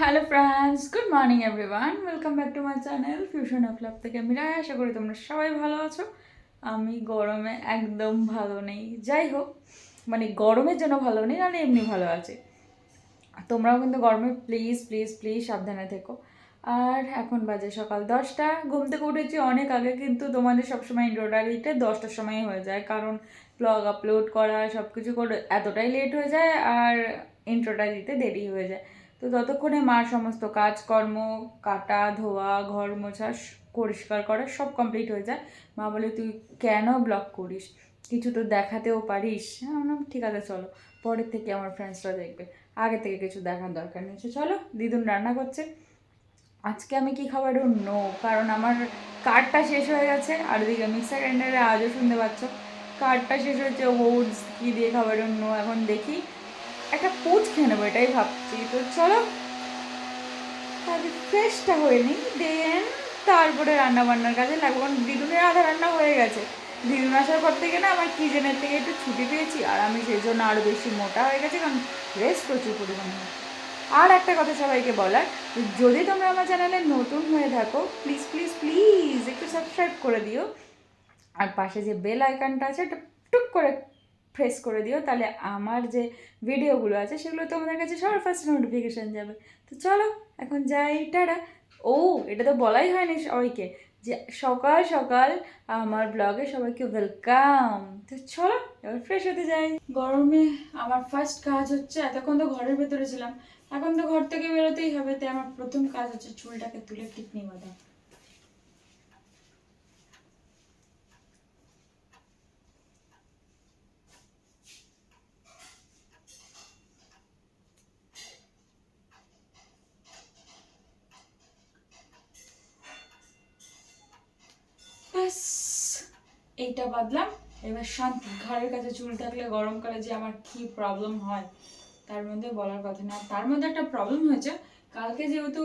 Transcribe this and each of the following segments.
Hello friends good morning everyone welcome back to my channel fusion of love থেকে আমি রায়। আশা করি তোমরা সবাই ভালো আছো। আমি গরমে একদম ভালো নেই। যাই হোক মানে গরমের জন্য ভালো নেই নাহলে এমনি ভালো আছে। তোমরাও কিন্তু গরমে প্লিজ প্লিজ প্লিজ সাবধানে থেকো। আর এখন বাজে সকাল দশটা। ঘুম থেকে উঠেছি অনেক আগে, কিন্তু তোমাদের সবসময় ইন্ট্রোডারিতে দশটার সময় হয়ে যায়, কারণ ব্লগ আপলোড করা সব কিছু করে এতটাই লেট হয়ে যায় আর ইন্ট্রোটা দিতে দেরি হয়ে যায়। তো ততক্ষণে মার সমস্ত কাজকর্ম, কাটা, ধোয়া, ঘর মোছা পরিষ্কার করা সব কমপ্লিট হয়ে যায়। মা বলে, তুই কেন ব্লগ করিস? কিছু তো দেখাতেও পারিস। হ্যাঁ ঠিক আছে, চলো। পরের থেকে আমার ফ্রেন্ডসরা দেখবে। আগে থেকে কিছু দেখার দরকার নেই। চলো, দিদুন রান্না করছে। আজকে আমি কি খাবার নো কারণ আমার কার্ডটা শেষ হয়ে গেছে। আর ওদিকে মিক্সার গ্রাইন্ডারে আজও শুনতে পাচ্ছ। কার্ডটা শেষ হয়েছে, ওটস, কি দিয়ে খাবার নো এখন দেখি। একটা পুচ খেয়ে নেব, এটাই ভাবছি। তো চলো ফ্রেশটা হয়ে নিই। দেন তারপরে রান্না বান্নার কাজে লাগবো। কারণ দিদুনের আধা রান্না হয়ে গেছে। দিদুন আসার পর থেকে না আমার কিচেনের থেকে একটু ছুটি পেয়েছি। আর আমি সেই জন্য আরও বেশি মোটা হয়ে গেছি। কারণ রেস্ট প্রচুর পরিমাণে। আর একটা কথা সবাইকে বলার, যদি তোমরা আমার চ্যানেলে নতুন হয়ে থাকো প্লিজ প্লিজ প্লিজ একটু সাবস্ক্রাইব করে দিও। আর পাশে যে বেল আইকনটা আছে, ওটা টুক করে প্রেস করে দিও, তাহলে আমার যে ভিডিওগুলো আছে, সেগুলো তোমাদের কাছে সবার ফার্স্ট নোটিফিকেশান যাবে। তো চলো, এখন যাই, টাটা। ও, এটা তো বলাই হয়নি সবাইকে, যে সকাল সকাল আমার ব্লগে সবাইকে ওয়েলকাম তো চলো, এবার ফ্রেশ হতে যাই। গরমে আমার ফার্স্ট কাজ হচ্ছে, এতক্ষণ তো ঘরের ভেতরে ছিলাম এখন তো ঘর থেকে বেরোতেই হবে, তাই আমার প্রথম কাজ হচ্ছে চুলটাকে তুলে টিকনি বাঁধা। এইটা বাদলাম। এবার শান্তি, ঘরের কাছে চুল থাকলে গরমকালে যে আমার কি প্রবলেম হয়? তার মধ্যে বলার কথা না। তার মধ্যে একটা প্রবলেম হয়েছে। কালকে যেহেতু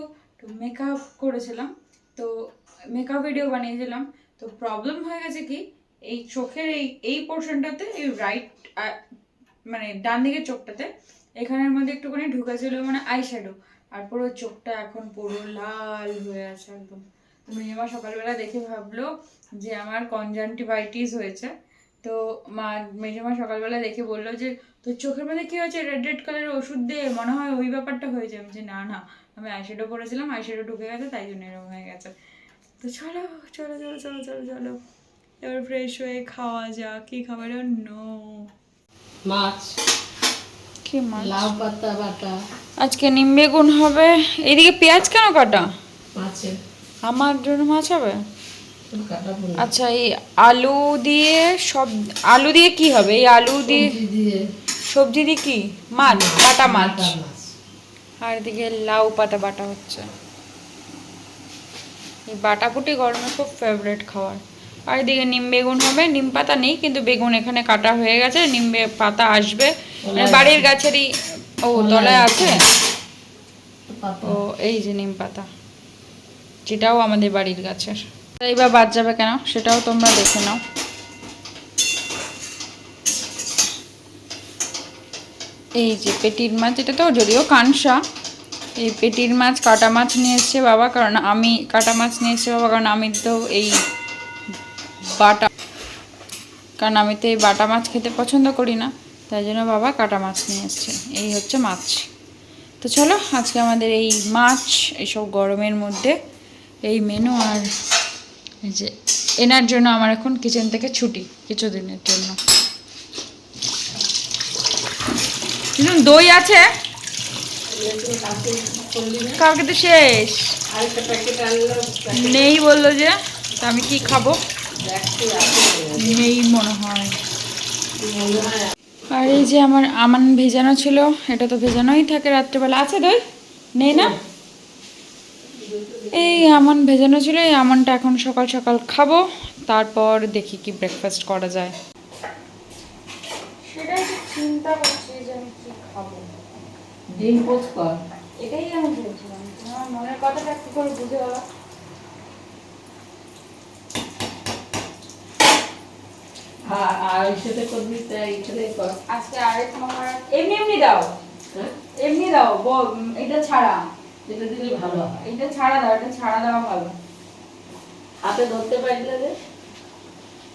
মেকআপ করেছিলাম, তো মেকআপ ভিডিও বানিয়েছিলাম, তো প্রবলেম হয়ে গেছে কি, এই চোখের এই এই পোর্শনটাতে এই রাইট মানে ডান দিকের চোখটাতে, এখানের মধ্যে একটুখানি ঢুকেছিল মানে আই শ্যাডো আর পুরো চোখটা এখন পুরো লাল হয়ে আছে একদম। মেয়েমা সকালবেলা দেখে ভাবলো যে আমার কনজাংটিভাইটিস হয়েছে। তো মা মেজমা সকালবেলা দেখে বলল যে তোর চোখের মধ্যে কি হয়েছে? রেড রেড কালারের ওষুধ দে মনে হয় ওই ব্যাপারটা হয়েছে আমি যে না না আমি আইশ্যাডো করেছিলাম আইশ্যাডো ঢুকে গেছে তাই জন্য এরকম হয়ে গেছে। তো চলো চলো চলো চলো চলো চলো। এবার ফ্রেশ হয়ে খাওয়া যাক। কি খাবার? নো মাছ। কি মাছ? লাউ পাতা বাটা। আজকে নিম বেগুন হবে। এদিকে পেঁয়াজ কেন কাটা? আমার জন্য মাছ হবে? আচ্ছা এই আলু দিয়ে সব আলু দিয়ে কি হবে? এই আলু দিয়ে। সবজি দিয়ে সবজি দিয়ে কি মাছ। বাটা মাছ। আর এদিকে লাউ পাতা বাটা হচ্ছে। এই বাটাপুটি গরমে খুব ফেভারিট খাবার। আর এদিকে নিম বেগুন হবে। নিম পাতা নেই কিন্তু বেগুন এখানে কাটা হয়ে গেছে। নিমবে পাতা আসবে। মানে বাড়ির গাছেরই ও তলায় আছে। ও এই যে নিম পাতা। যেটাও আমাদের বাড়ির গাছের। এইবার বাদ যাবে কেন? সেটাও তোমরা দেখে নাও। এই যে পেটির মাছ, এটা তো যদিও কানসা, এই পেটির মাছ, কাটা মাছ নিয়ে এসছে বাবা, কারণ আমি, কাটা মাছ নিয়ে এসছে বাবা, কারণ আমি তো এই বাটা, কারণ আমি তো এই বাটা মাছ খেতে পছন্দ করি না, তাই জন্য বাবা কাটা মাছ নিয়ে এসছে, এই হচ্ছে মাছ। তো চলো, আজকে আমাদের এই মাছ এইসব গরমের মধ্যে, এই মেনু আর এই যে, এনার জন্য আমার এখন কিচেন থেকে ছুটি, কিছুদিনের জন্য কিন্তু দই আছে। কালকে তো শেষ। নেই বলল যে আমি কি খাব? নেই মনে হয়। আর এই যে আমার আমান ভেজানো ছিল, এটা তো ভেজানোই থাকে রাত্রেবেলা। আছে দই? নেই না? এই আমন ভেজানো ছিল, এই আমনটা এখন সকাল সকাল খাব, তারপর দেখি কি ব্রেকফাস্ট করা যায়। সেটাই চিন্তা করছি যে খাব ডিম পোচ কর। এটাই আমি ভেবেছিলাম। মনের কথাটা একটু করে বুঝে গেল আর আর সাথে করবি তাই এখানে কর। আজকে আরেক মহারাজ এমনি এমনি দাও। হ্যাঁ? এমনি দাও ব- উম, এটা ছাড়া। এটা দিলে ভালো হয়। এটা ছাড়া দাও এটা ছাড়া দেওয়া ভালো। হাতে ধরতে পারি না রে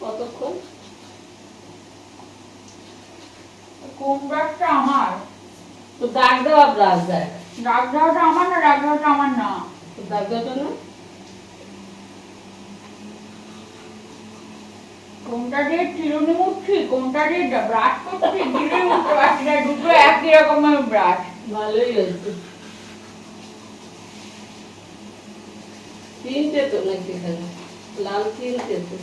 কতক্ষণ? কোন ব্রাশটা আমার? তো দাগ দেওয়া ব্রাশ দেখ। রাগ দেওয়াটা আমার না রাগ দেওয়াটা আমার না? তো দাগ দেওয়াটা না কোনটা দিয়ে চিরুনি মুছছি কোনটা দিয়ে ব্রাশ করছি চিরুনি মুছতে পারছি না দুটো একই রকমের ব্রাশ। ভালোই হয়েছে। তিনটে তো নাকি লাল তিনটে তো।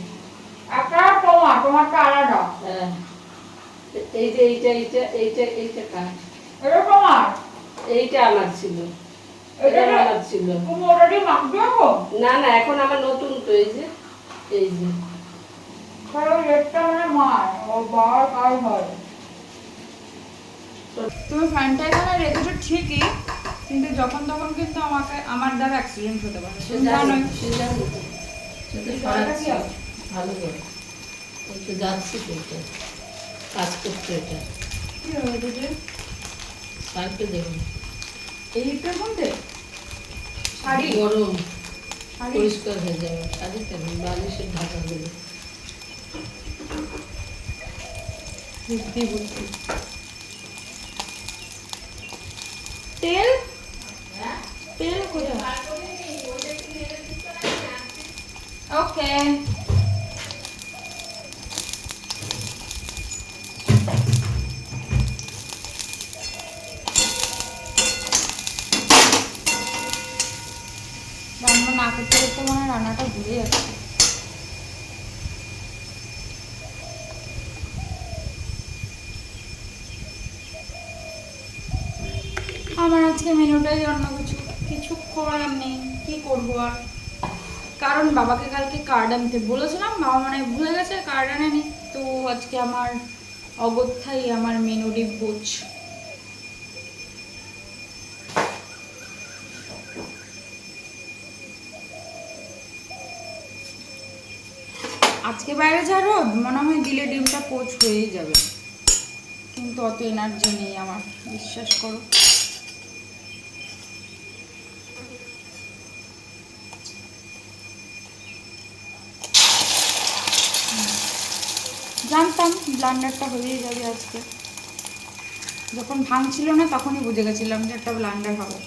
একটা তোমার তোমারটা আলাদা। হ্যাঁ। এইটা এইটা এইটা এইটা এইটা কার এটা তোমার এইটা আমার ছিল। এটা আমার ছিল। তুমি অলরেডি মাখবে না না এখন আমার নতুন তো এই যে এই যে। মানে তুমি ফ্যানটা এখানে রেখেছো ঠিকই কিন্তু যখন তখন কিন্তু আমাকে আমার দ্বারা অ্যাক্সিডেন্ট হতে পারে। ভালো করে। যাচ্ছি কাজ করতে এটা। কি হয়েছে যে? কালকে দেখুন। এইটার মধ্যে? শাড়ি? গরম পরিষ্কার হয়ে যাবে। শাড়ি কেন বালিশের ঢাকা দেবে বুদ্ধি বুদ্ধি তেল? তেল কোথায়? ওকে। রান্না না করতে করতে মনে হয় রান্নাটা ভুলে যাচ্ছে। আমার আজকে মেনুটাই অন্য কিছু। কিছু করার নেই। কি করব আর? কারণ বাবাকে কালকে কার্ড আনতে। বলেছিলাম, বাবা মানে ভুলে গেছে কার্ড আনেনি। তো আজকে আমার অগত্যাই আমার মেনুটি বোঝ আজকে বাইরে যা রোদ মনে হয় দিলে ডিমটা পোচ হয়েই যাবে। কিন্তু অত এনার্জি নেই আমার, বিশ্বাস করো। জানতাম ব্লান্ডারটা হয়েই যাবে আজকে। যখন ভাঙছিল না, তখনই বুঝে গেছিলাম যে একটা ব্লান্ডার হবে।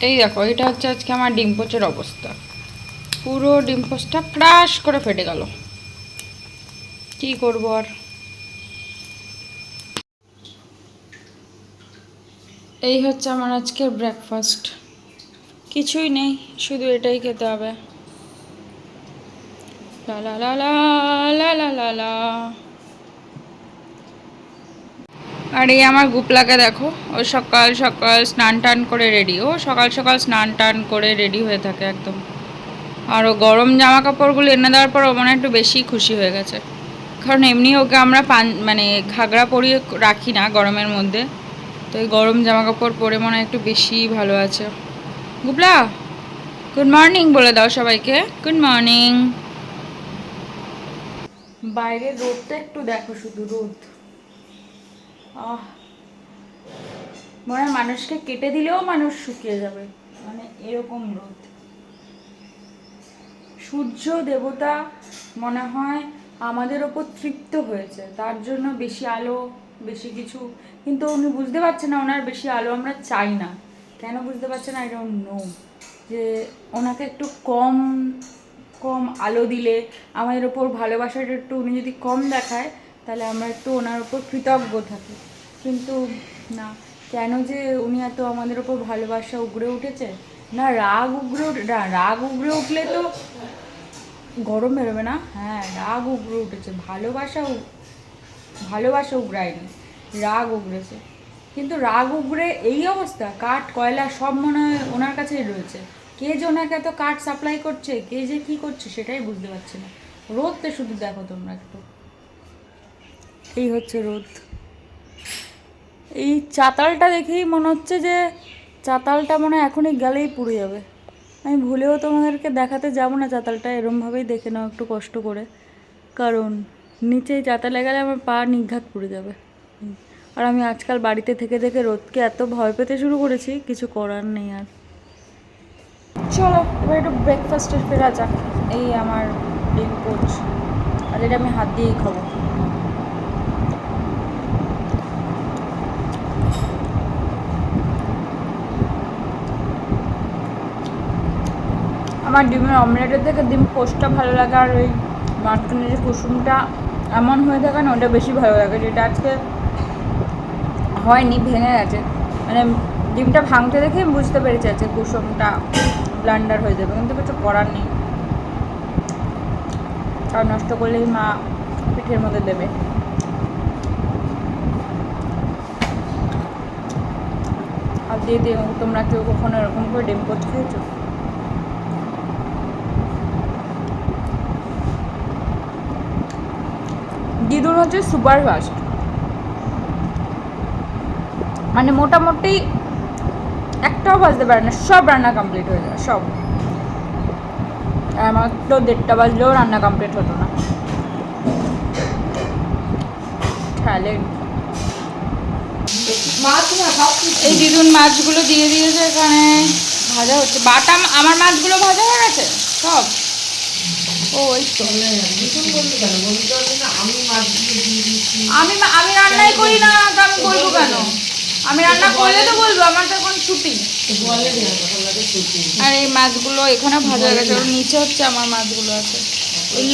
এই দেখো, এটা হচ্ছে আজকে আমার ডিম পোচের অবস্থা। পুরো ডিম পোচটা ক্রাশ করে ফেটে গেল। কি করব আর? এই হচ্ছে আমার আজকের ব্রেকফাস্ট কিছুই নেই, শুধু এটাই খেতে হবে। লা লা লা লা লা লা লা। আর এই আমার গুপলাকে দেখো, ও সকাল সকাল স্নান টান করে রেডি ও সকাল সকাল স্নান টান করে রেডি হয়ে থাকে একদম। আর ও গরম জামা কাপড়গুলো এনে দেওয়ার পর ও মনে একটু বেশি খুশি হয়ে গেছে। কারণ এমনি ওকে আমরা পান মানে ঘাগরা পরিয়ে রাখি না গরমের মধ্যে, তো এই গরম জামা কাপড় পরে মনে হয় একটু বেশি ভালো আছে। গুপলা গুড মর্নিং বলে দাও সবাইকে গুড মর্নিং বাইরে রোদটা একটু দেখো শুধু রোদ। মনে হয় মানুষকে কেটে দিলেও মানুষ শুকিয়ে যাবে। মানে এরকম রোদ। সূর্য দেবতা মনে হয় আমাদের ওপর তৃপ্ত হয়েছে। তার জন্য বেশি আলো, বেশি কিছু। কিন্তু উনি বুঝতে পারছেন না, ওনার বেশি আলো আমরা চাই না। কেন বুঝতে পারছেন না? ডোন্ট নো যে ওনাকে একটু কম কম আলো দিলে আমাদের ওপর ভালোবাসাটা একটু উনি যদি কম দেখায়, তাহলে আমরা একটু ওনার ওপর কৃতজ্ঞ থাকি। কিন্তু না, কেন যে উনি এত আমাদের ওপর ভালোবাসা উগড়ে উঠেছে? না, রাগ উগড়ে না, রাগ উগড়ে উঠলে তো গরম বেরোবে না। হ্যাঁ রাগ উগড়ে উঠেছে, ভালোবাসা ভালোবাসা উগড়ায়নি রাগ উগড়েছে কিন্তু রাগ উগড়ে এই অবস্থা, কাঠ, কয়লা সব মনে হয় ওনার কাছেই রয়েছে। কে যে ওনাকে এত কাঠ সাপ্লাই করছে, কে যে কি করছে সেটাই বুঝতে পারছি না। রোদটা শুধু দেখো তোমরা একটু। এই হচ্ছে রোদ। এই চাতালটা দেখেই মনে হচ্ছে যে চাতালটা মনে এখনই গেলেই পুড়ে যাবে। আমি ভুলেও তোমাদেরকে দেখাতে যাব না চাতালটা, এরমভাবেই দেখে নাও একটু কষ্ট করে। কারণ নিচে চাতালে গেলে আমার পা নিঘাত পুড়ে যাবে। আর আমি আজকাল বাড়িতে থেকে থেকে রোদকে এত ভয় পেতে শুরু করেছি, কিছু করার নেই আর। চলো, এবার একটু ব্রেকফাস্টের ফেরা যাক, এই আমার ডিম পোচ। আর এটা আমি হাত দিয়েই খাব। আমার ডিমের অমলেটের থেকে ডিম পোস্টটা ভালো লাগে আর ওই মাঝখানে যে কুসুমটা এমন হয়ে থাকে না, ওটা বেশি ভালো লাগে, যেটা আজকে হয়নি, ভেঙে গেছে। মানে ডিমটা ভাঙতে দেখে বুঝতে পেরেছি আজকে কুসুমটা ব্লান্ডার হয়ে যাবে, কিন্তু কিছু করার নেই। কারণ নষ্ট করলেই মা পিঠের মধ্যে দেবে। আর দিয়ে দিয়ে তোমরা কেউ কখনো এরকম করে ডিম পোচ খেয়েছো? দিদুন হচ্ছে সুপার ফাস্ট মানে মোটামুটি একটাও বাজতে পারে না সব রান্না কমপ্লিট হয়ে যায় সব। আমার তো দেড়টা বাজলেও রান্না কমপ্লিট হতো না। এই দিদুন মাছগুলো দিয়ে দিয়েছে এখানে ভাজা হচ্ছে। বাটা আমার মাছগুলো ভাজা হয়ে গেছে? সব? আমি রান্নাই করি না আমি বলব কেন? আমি রান্না করলে তো বলব, আমার তো এখন ছুটি। আর এই মাছগুলো এখানে ভাজা গেছে নিচে হচ্ছে আমার মাছগুলো আছে।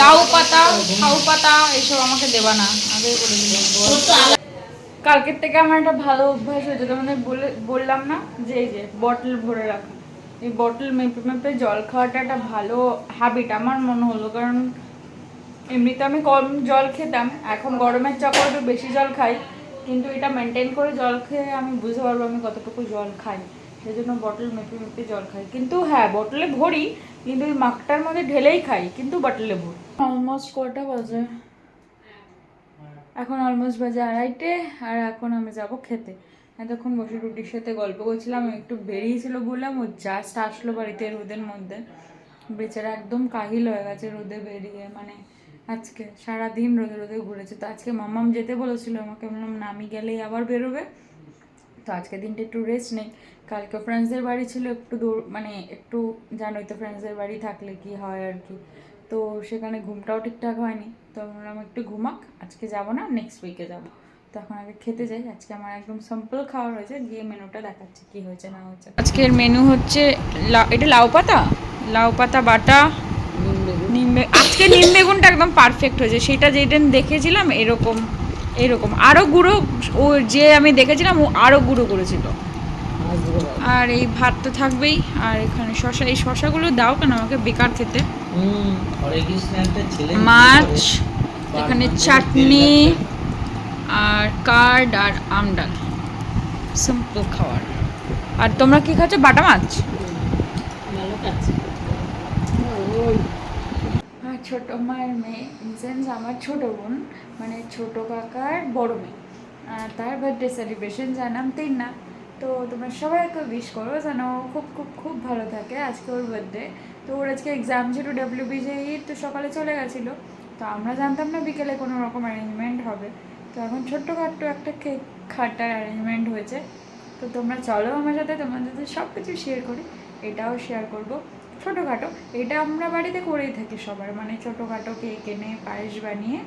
লাউ পাতা খাউ পাতা এইসব আমাকে দেবা না আগে করে কালকের থেকে আমার একটা ভালো অভ্যাস হয়েছে তোমাদের বলে, বললাম না, যে যে বটল ভরে রাখা। এই বটল মেপে মেপে জল খাওয়াটা একটা ভালো হ্যাবিট আমার মনে হলো। কারণ এমনিতে আমি কম জল খেতাম এখন গরমের চক্করে একটু বেশি জল খাই। কিন্তু এটা মেনটেন করে জল খেয়ে আমি বুঝতে পারব আমি কতটুকু জল খাই। সেই জন্য বটল মেপে মেপে জল খাই। কিন্তু হ্যাঁ বটলে ভরি কিন্তু ওই মাকটার মধ্যে ঢেলেই খাই কিন্তু বটলে ভরি। অলমোস্ট কটা বাজে? এখন অলমোস্ট বাজে আড়াইটে আর এখন আমি যাব খেতে। এতক্ষণ বসে রুটির সাথে গল্প করছিলাম, একটু বেরিয়েছিল বললাম, ও জাস্ট আসলো বাড়িতে রোদের মধ্যে। বেচারা একদম কাহিল হয়ে গেছে রোদে বেরিয়ে মানে আজকে সারাদিন রোদে রোদে ঘুরেছে। তো আজকে মামাম যেতে বলেছিল আমাকে বললাম, না, আমি গেলেই আবার বেরোবে। তো আজকে দিনটা একটু রেস্ট নেই। কালকে ফ্রেন্ডসদের বাড়ি ছিল, একটু দূর মানে একটু জানোই তো ফ্রেন্ডসদের বাড়ি থাকলে কি হয় আর কি। তো সেখানে ঘুমটাও ঠিকঠাক হয়নি। তো আমি বললাম, একটু ঘুমাক, আজকে যাব না নেক্সট উইকে যাব। তো এখন আগে খেতে যাই। আজকে আমার একদম সিম্পল খাওয়া হয়েছে। গিয়ে মেনুটা দেখাচ্ছি কি হয়েছে না হয়েছে। আজকের মেনু হচ্ছে লা- এটা লাউ পাতা? লাউ পাতা বাটা নিম বে- আজকে নিম বেগুনটা একদম পারফেক্ট হয়েছে। সেটা যেটা দেখেছিলাম এরকম এরকম। আরও গুঁড়ো ও যে আমি দেখেছিলাম ও আরও গুঁড়ো করেছিল। আর এই ভাত তো থাকবেই। আর এখানে শশা এই শশাগুলো দাও কেন আমাকে বেকার খেতে। মাছ এখানে চাটনি। আর কার্ড আর আমডাল সিম্পল খাবার। আর তোমরা কি খাচ্ছ? বাটা মাছ? আর ছোট মায়ের মেয়ে, ইনসেন্স আমার ছোট বোন মানে ছোট কাকার বড় মেয়ে। তার বার্থডে সেলিব্রেশন জানাম তিন না। তো তোমরা সবাইকে উইশ করো যেন খুব খুব খুব ভালো থাকে। আজকে ওর বার্থডে তো ওর আজকে এক্সাম ছিল ডাব্লিউবিজেই তো সকালে চলে গেছিল। তো আমরা জানতাম না বিকেলে কোনো রকম অ্যারেঞ্জমেন্ট হবে। তো এখন ছোট্টখাট্টো একটা কেক খাটার অ্যারেঞ্জমেন্ট হয়েছে। তো তোমরা চলো আমার সাথে, তোমাদের সব কিছু শেয়ার করি, এটাও শেয়ার করব। ছোটোখাটো, এটা আমরা বাড়িতে করেই থাকি সবার মানে ছোটোখাটো কেক এনে পায়েস বানিয়ে,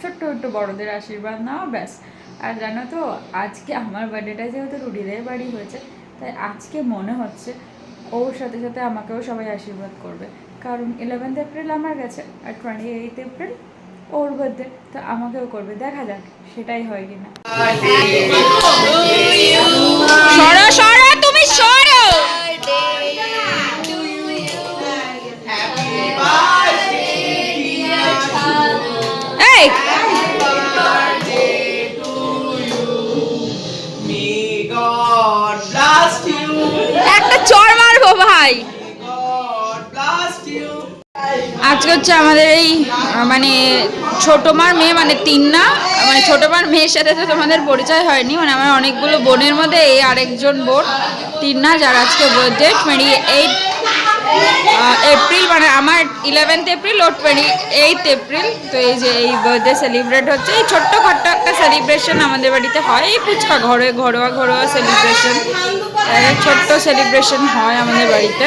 ছোট্ট ছোট্ট বড়দের আশীর্বাদ নাও ব্যাস। আর জানো তো, আজকে আমার বার্থডেটা যেহেতু রুডিদের বাড়ি হয়েছে, তাই আজকে মনে হচ্ছে ওর সাথে সাথে আমাকেও সবাই আশীর্বাদ করবে। কারণ ইলেভেন্থ এপ্রিল আমার গেছে, আর টোয়েন্টি এইট এপ্রিল ওর বার্থডে তো আমাকেও করবে দেখা যাক সেটাই হয় কিনা। সরো সরো তুমি সরো. একটা চড় মারবো ভাই। আজকে হচ্ছে আমাদের এই মানে ছোট মার মেয়ে মানে তিন্না মানে ছোট মার মেয়ের সাথে তো তোমাদের পরিচয় হয়নি মানে আমার অনেকগুলো বোনের মধ্যে এই আরেকজন বোন, তিন্না, যার আজকে বার্থডে টোয়েন্টি এইট এপ্রিল মানে আমার ইলেভেন্থ এপ্রিল ওর টোয়েন্টি এইট এপ্রিল তো এই যে এই বার্থডে সেলিব্রেট হচ্ছে, এই ছোট্ট খাট্ট একটা সেলিব্রেশন আমাদের বাড়িতে হয়, এই ফুচকা ঘরে ঘরোয়া ঘরোয়া সেলিব্রেশন ছোট্ট সেলিব্রেশন হয় আমাদের বাড়িতে।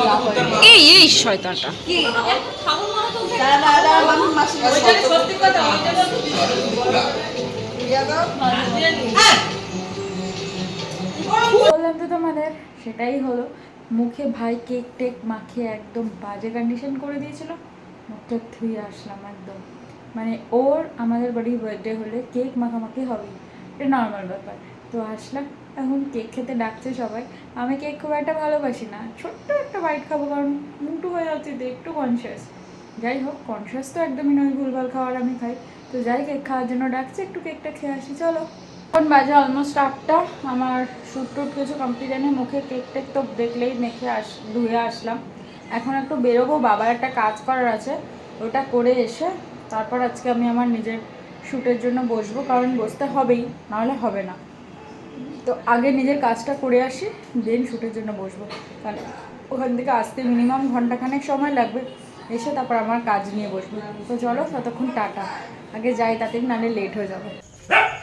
লাভ হয় না। এই এই শয়তানটা। কি? দাঁড়া দাঁড়া দাঁড়া মামি মাসি বললাম তো তোমাদের, সেটাই হলো। মুখে ভাই কেক টেক মাখিয়ে একদম বাজে কন্ডিশন করে দিয়েছিল। মুখটা ধুয়ে আসলাম একদম। মানে ওর আমাদের বাড়ির বার্থডে হলে কেক মাখামাখি হবেই। এটা নর্মাল ব্যাপার। তো আসলাম, এখন কেক খেতে ডাকছে সবাই। আমি কেক খুব একটা ভালোবাসি না। ছোট্ট একটা বাইট খাব, কারণ মুটু হয়ে যাচ্ছে একটু কনসিয়াস যাই হোক কনসিয়াস তো একদমই নয়, ভুলভাল খাবার আমি খাই। তো যাই কেক খাওয়ার জন্য ডাকছে, একটু কেকটা খেয়ে আসি, চলো। এখন বাজে অলমোস্ট আটটা। আমার শ্যুট টুট কিছু কমপ্লিট এনে মুখে কেক টেক তো দেখলেই মেখে আস, ধুয়ে আসলাম। এখন একটু বেরোবো, বাবার একটা কাজ করার আছে। ওটা করে এসে তারপর আজকে আমি আমার নিজের শ্যুটের জন্য বসবো, কারণ বসতে হবেই, নাহলে হবে না। তো আগে নিজের কাজটা করে আসি, দেন শ্যুটের জন্য বসবো। কারণ ওখান থেকে আসতে মিনিমাম ঘন্টাখানেক সময় লাগবে। এসে তারপর আমার কাজ নিয়ে বসবো। তো চলো, ততক্ষণ টাটা। আগে যাই, তাতে নাহলে লেট হয়ে যাবে।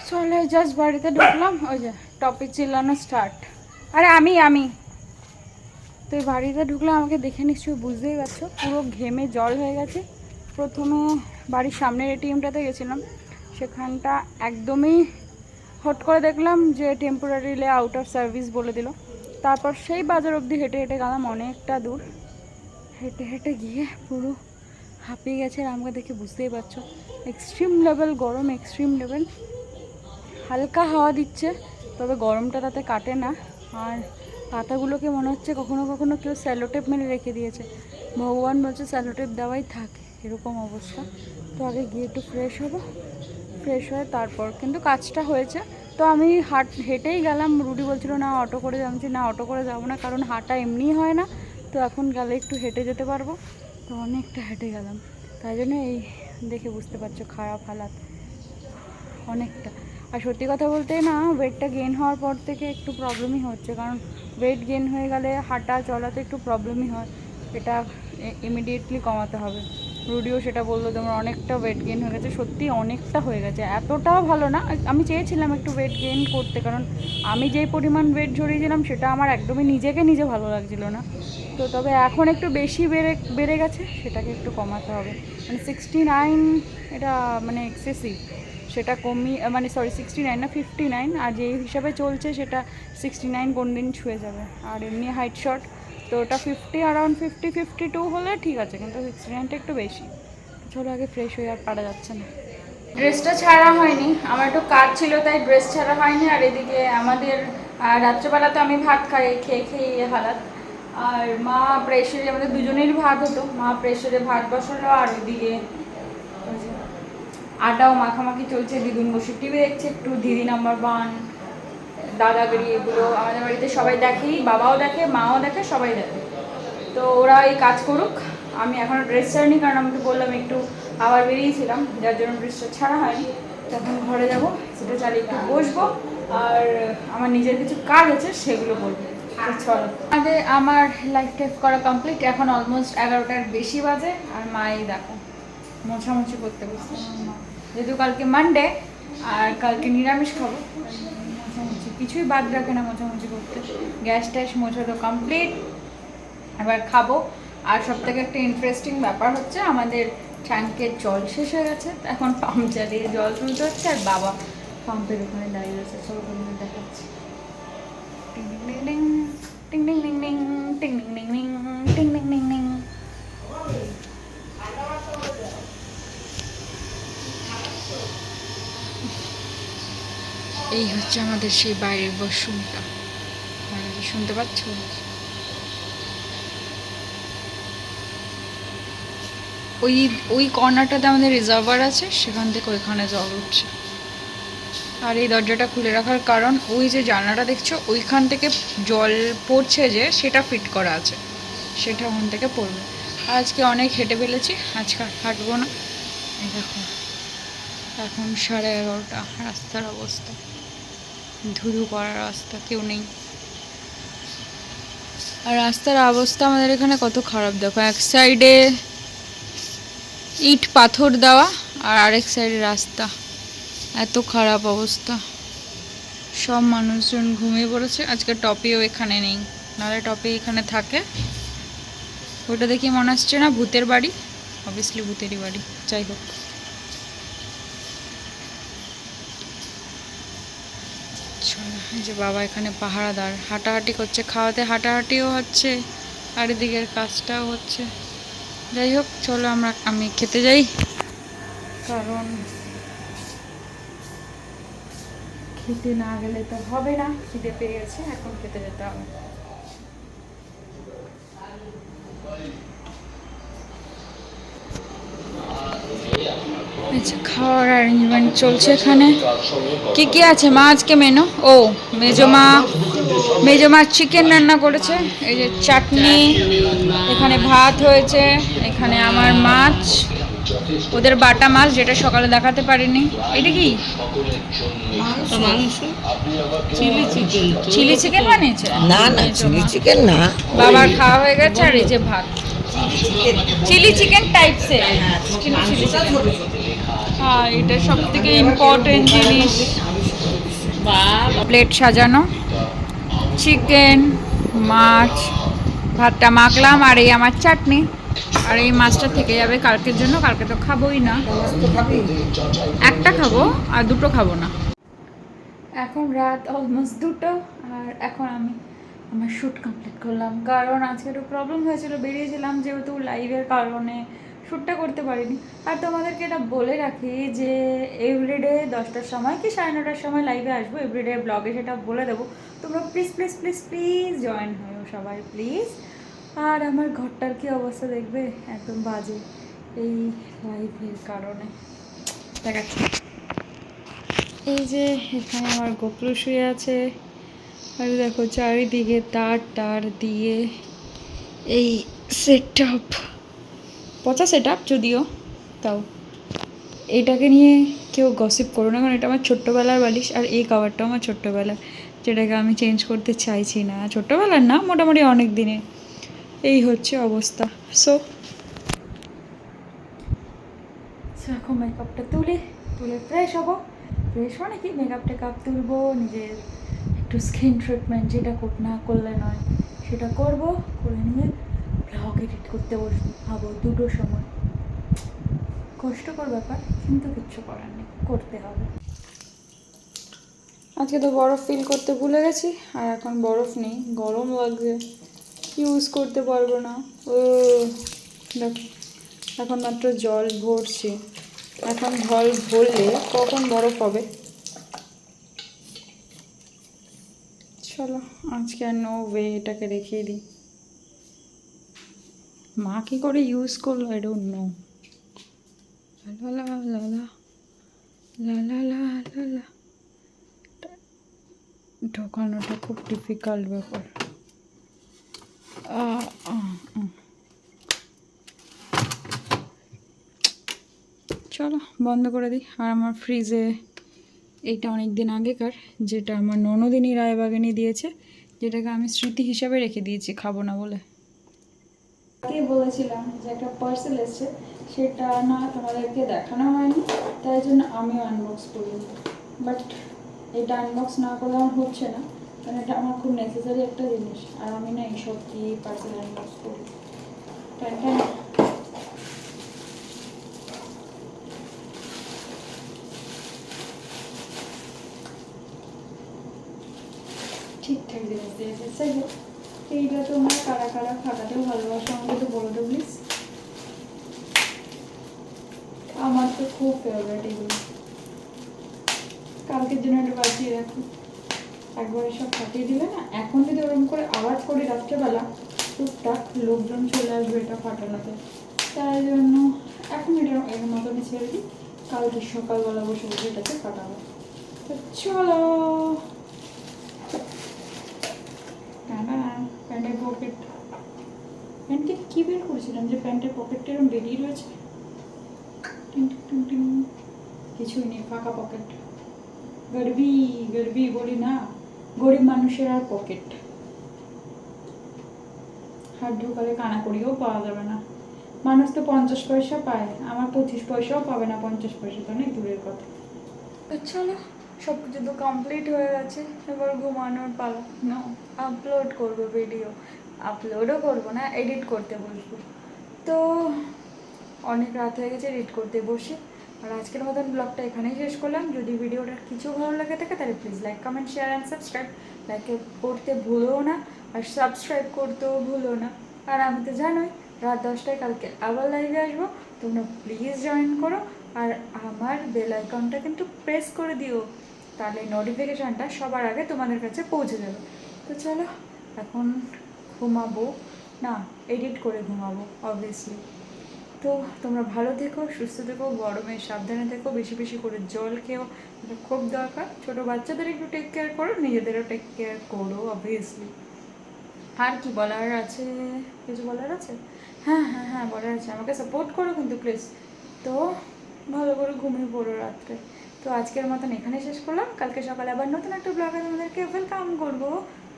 চলে জাস্ট বাড়িতে ঢুকলাম। ওই যে টপিক চিল্লানো স্টার্ট আরে, আমি আমি। তো বাড়িতে ঢুকলে আমাকে দেখে নিশ্চয়ই বুঝতেই পারছ। পুরো ঘেমে জল হয়ে গেছে। প্রথমে বাড়ির সামনের এটিএমটাতে গেছিলাম। সেখানটা একদমই হট করে দেখলাম যে টেম্পোরারিলে আউট অফ সার্ভিস বলে দিল। তারপর সেই বাজার অবধি হেঁটে হেঁটে গেলাম অনেকটা দূর। হেঁটে হেঁটে গিয়ে পুরো হাঁপিয়ে গেছে আর আমাকে দেখে বুঝতেই পারছ। এক্সট্রিম লেভেল গরম এক্সট্রিম লেভেল হালকা হাওয়া দিচ্ছে, তবে গরমটা তাতে কাটে না। আর পাতাগুলোকে মনে হচ্ছে কখনো কখনো কেউ স্যালোটেপ মেরে রেখে দিয়েছে। ভগবান বলছে স্যালোটেপ দেওয়াই থাকে, এরকম অবস্থা। তো আগে গিয়ে একটু ফ্রেশ হব। ফ্রেশ হয়ে তারপর কিন্তু কাজটা হয়েছে। তো আমি হাট, হেঁটেই গেলাম। রুডি বলছিল, না, অটো করে যাচ্ছি না, অটো করে যাব না, কারণ হাঁটা এমনিই হয় না। তো এখন গেলে একটু হেঁটে যেতে পারব। তো অনেকটা হেঁটে গেলাম। তাই জন্য এই দেখে বুঝতে পারছ খারাপ হালাত। অনেকটা। আর সত্যি কথা বলতে না ওয়েটটা গেন হওয়ার পর থেকে একটু প্রবলেমই হচ্ছে। কারণ ওয়েট গেন হয়ে গেলে হাঁটা চলাতে একটু প্রবলেমই হয়। এটা ইমিডিয়েটলি কমাতে হবে। রুডিও সেটা বলল তোমার অনেকটা ওয়েট গেইন হয়ে গেছে। সত্যি অনেকটা হয়ে গেছে। এতটাও ভালো না। আমি চেয়েছিলাম একটু ওয়েট গেইন করতে, কারণ আমি যেই পরিমাণ ওয়েট ঝরিয়েছিলাম সেটা আমার একদমই নিজেকে নিজে ভালো লাগছিল না। তো তবে এখন একটু বেশি বেড়ে বেড়ে গেছে, সেটাকে একটু কমাতে হবে। মানে সিক্সটি নাইন এটা মানে এক্সেসিভ সেটা কমিয়ে মানে সরি সিক্সটি নাইন না ফিফটি নাইন আর যে হিসাবে চলছে সেটা সিক্সটি নাইন কোন দিন ছুঁয়ে যাবে। আর এমনি হাইট শট তো ওটা fifty around fifty fifty two হলে ঠিক আছে, কিন্তু সিক্সটি নাইনটা একটু বেশি। চলো আগে ফ্রেশ হয়ে আর পারা যাচ্ছে না। ড্রেসটা ছাড়া হয়নি, আমার একটু কাজ ছিল, তাই ড্রেস ছাড়া হয়নি, আর এদিকে আমাদের রাত্রেবেলা তো আমি ভাত খাই, খেয়ে খেয়ে এই হালাত। আর মা প্রেশারে আমাদের দুজনেরই ভাত হতো, মা প্রেশারে ভাত বসালো, আর ওইদিকে ওই আটাও মাখামাখি চলছে দিদুন বসে টিভি দেখছে, একটু দিদি নাম্বার ওয়ান দাদাগিরি এগুলো আমাদের বাড়িতে সবাই দেখেই বাবাও দেখে, মাও দেখে, সবাই দেখে। তো ওরা এই কাজ করুক। আমি এখনও ড্রেস ছাড়িনি, কারণ আমি তো বললাম একটু আবার বেরিয়েছিলাম, যার জন্য ড্রেসটা ছাড়া হয়নি। তখন ঘরে যাব, সেটা চালিয়ে একটু বসবো। আর আমার নিজের কিছু কাজ আছে, সেগুলো তো চলো। আগে আমার লাইফ টাইফ করা কমপ্লিট এখন অলমোস্ট এগারোটার বেশি বাজে, আর মাই দেখো, মোছামুছি করতে বসছে। যেহেতু কালকে মানডে আর কালকে নিরামিষ খাব। কিছুই বাদ রাখে না মোছামুছি করতে গ্যাস ট্যাস মোছা তো কমপ্লিট এবার খাব আর সব থেকে একটা ইন্টারেস্টিং ব্যাপার হচ্ছে আমাদের ট্যাঙ্কের জল শেষ হয়ে গেছে এখন পাম্প চালিয়ে জল তুলতে হচ্ছে আর বাবা পাম্পের ওখানে দাঁড়িয়ে রয়েছে চলো তোমাদের দেখাচ্ছি টিং টিং টিং টিং টিং টিং টিং টিং টিং টিং টিং টিং টিং টিং এই হচ্ছে আমাদের সেই বাইরের আপনারা শুনতে পাচ্ছ? ওই ওই কর্নারটাতে আমাদের রিজার্ভার আছে, সেখান থেকে ওইখানে জল উঠছে। আর এই দরজাটা খুলে রাখার কারণ, ওই যে জানলাটা দেখছ, ওইখান থেকে জল পড়ছে যে, সেটা ফিট করা আছে। সেটা ওখান থেকে পড়বে। আজকে অনেক হেঁটে ফেলেছি, আজকে হাঁটবো না। দেখো, এখন সাড়ে এগারোটা, রাস্তার অবস্থা। ধুধু করা রাস্তা, কেউ নেই। আর রাস্তার অবস্থা আমাদের এখানে কত খারাপ, দেখো এক সাইডে ইট, পাথর দেওয়া আর আরেক সাইডে রাস্তা। এত খারাপ অবস্থা। সব মানুষজন ঘুমিয়ে পড়েছে। আজকে টপিও এখানে নেই। নাহলে টপি এখানে থাকে। ওটা দেখি মনে আসছে না, ভূতের বাড়ি? অবভিয়াসলি ভূতেরই বাড়ি। যাই হোক চলো, এই যে বাবা এখানে পাহারাদার, হাঁটাহাঁটি করছে, খাওয়াতে হাঁটাহাঁটিও হচ্ছে, আর এদিকের কাজটাও হচ্ছে। যাই হোক, চলো আমরা, আমি খেতে যাই। কারণ খেতে না গেলে তো হবে না, খিদে পেয়ে গেছে, এখন খেতে যেতে হবে। খাওয়ার অ্যারেঞ্জমেন্ট চলছে এখানে। কি কি আছে মা আজকে মেনু ও মেজো মা মেজো মা চিকেন রান্না করেছে। এই যে চাটনি এখানে ভাত হয়েছে এখানে আমার মাছ ওদের বাটা মাছ যেটা সকালে দেখাতে পারিনি। এটা কি? Chilli chicken. চিলি চিকেন বানিয়েছে? না না চিলি চিকেন না। বাবার খাওয়া হয়ে গেছে আর এই যে ভাত। Chilli chicken. টাইপসের হ্যাঁ এটা সব থেকে ইম্পর্টেন্ট জিনিস। প্লেট সাজানো চিকেন মাছ ভাতটা মাখলাম আর এই আমার চাটনি। আর এই মাছটা থেকে যাবে কালকের জন্য কালকে তো খাবোই না। একটা খাব আর দুটো খাব না। এখন রাত অলমোস্ট দুটো আর এখন আমি আমার শ্যুট কমপ্লিট করলাম। কারণ আজকে একটু প্রবলেম হয়েছিল বেরিয়েছিলাম যেহেতু লাইভের কারণে। শ্যুটটা করতে পারিনি। আর তোমাদেরকে এটা বলে রাখি যে এভরিডে দশটার সময় কি সাড়ে নটার সময় লাইভে আসব এভরিডে ব্লগে সেটা বলে দেবো। তোমরা please please please please join হও সবাই প্লিজ আর আমার ঘরটার কি অবস্থা দেখবে? একদম বাজে এই লাইভের কারণে। দেখাচ্ছি। এই যে এখানে আমার গোপুর শুয়ে আছে। আর দেখো চারিদিকে তার টার দিয়ে এই সেট আপ পচা সেট আপ যদিও, তাও। এটাকে নিয়ে কেউ গসিপ করো না, কারণ এটা আমার ছোট্টবেলার বালিশ আর এই কাভারটাও আমার ছোট্টবেলার। যেটাকে আমি চেঞ্জ করতে চাইছি না। ছোট্টবেলার না, মোটামুটি অনেক দিনে এই হচ্ছে অবস্থা। সো এখন মেকআপটা তুলে তুলে ফ্রেশ হব। ফ্রেশ মানে কি? মেকআপ টেকআপ তুলবো, নিজের একটু স্কিন ট্রিটমেন্ট যেটা না করলে নয়, সেটা করব, করে নিয়ে ব্লগ এডিট করতে বসবো, ভাবো দুটোর সময়। কষ্টকর ব্যাপার, কিন্তু কিচ্ছু করার নেই, করতে হবে। আজকে তো বরফ ফিল করতে ভুলে গেছি, আর এখন বরফ নেই, গরম লাগছে। ইউজ করতে পারব না। ও, দেখো, এখন মাত্র জল ভরছি। এখন জল ভরলে কখন বরফ হবে? চলো, আজকে আর নো ওয়ে এটাকে রেখে দিই। মা কি করে ইউজ করল? আই ডোন্ট নো লা লা লা লা লা লা লা লা ঢোকানোটা খুব ডিফিকাল্ট ব্যাপার। চলো, বন্ধ করে দিই। আর আমার ফ্রিজে এইটা অনেক দিন আগেকার, যেটা আমার ননদিনী রায়বাগানি দিয়েছে, যেটাকে আমি স্মৃতি হিসাবে রেখে দিয়েছি, খাব না বলে। কে বলেছিলাম যে একটা পার্সেল এসছে, সেটা না তোমাদেরকে দেখানো হয়নি, তাই জন্য আমিও আনবক্স করিনি। বাট এটা আনবক্স না করলে আমার হচ্ছে না, কারণ এটা আমার খুব নেসেসারি একটা জিনিস, আর আমি না এইসব দিয়ে পার্সেল আনবক্স করি। প্যান্টটা ঠিকঠাক জিনিস দিয়েছে হোক। এইটা তোমরা কারা কারা ভালোবাসো আমাকে তো বলে দেবো প্লিজ আমার তো খুব ফেভারিট এগুলো। কালকের জন্য একবার সব ফাটিয়ে দিলে না, এখন যদি ওরকম করে আওয়াজ করি রাত্রেবেলা, টুকটাক লোকজন চলে আসবে এটা ফাটানোতে। তাই জন্য এখন এটা এর মতনই ছেড়ে দিই। কালকে সকালবেলা বসে বসে এটাকে ফাটাবো। তো চলো টানা, প্যান্টের পকেট প্যান্ট থেকে কী বের করেছিলাম যে প্যান্টের পকেটটা এরকম বেরিয়ে রয়েছে। কিছুই নেই, ফাঁকা পকেট। গর্বি গর্বি বলি না, গরিব মানুষের আর পকেট। হাত ঢোকালে কানা করিও পাওয়া যাবে না। মানুষ তো পঞ্চাশ পয়সা পায়, আমার পঁচিশ পয়সাও পাবে না পঞ্চাশ পয়সা তো অনেক দূরের কথা। চলো সব কিছু তো কমপ্লিট হয়ে গেছে, এবার ঘুমানোর পালা না আপলোড করব ভিডিও আপলোডও করব না এডিট করতে বসবো। তো অনেক রাত হয়ে গেছে এডিট করতে বসে। আর আজকের মতন ব্লগটা এখানেই শেষ করলাম। যদি ভিডিওটার কিছু ভালো লাগে থাকে, তাহলে please like comment share and subscribe like করতে ভুলো না, আর সাবস্ক্রাইব করতেও ভুলো না। আর আমি তো জানোই, রাত দশটায় কালকে আবার লাইভে আসব। তোমরা প্লিজ জয়েন করো। আর আমার বেল আইকনটা কিন্তু প্রেস করে দিও। তাহলে নোটিফিকেশানটা সবার আগে তোমাদের কাছে পৌঁছে যাবে। তো চলো, এখন ঘুমাবো। না এডিট করে ঘুমাবো অবভিয়াসলি তো তোমরা ভালো থেকো, সুস্থ থেকো গরমে সাবধানে থেকো, বেশি বেশি করে জল খেও। খুব দরকার। ছোটো বাচ্চাদের একটু টেক কেয়ার করো, নিজেদেরও টেক কেয়ার করো অবভিয়াসলি আর কি বলার আছে? কিছু বলার আছে? হ্যাঁ হ্যাঁ হ্যাঁ বলার আছে। আমাকে সাপোর্ট করো কিন্তু প্লিজ তো ভালো করে ঘুমিয়ে পড়ো রাত্রে। তো আজকের মতন এখানে শেষ করলাম। কালকে সকালে আবার নতুন একটা ব্লগে তোমাদেরকে ওয়েলকাম করব।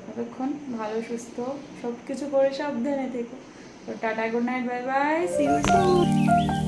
ততক্ষণ ভালো, সুস্থ সব কিছু করে সাবধানে থেকো। তো tata good night bye bye see you soon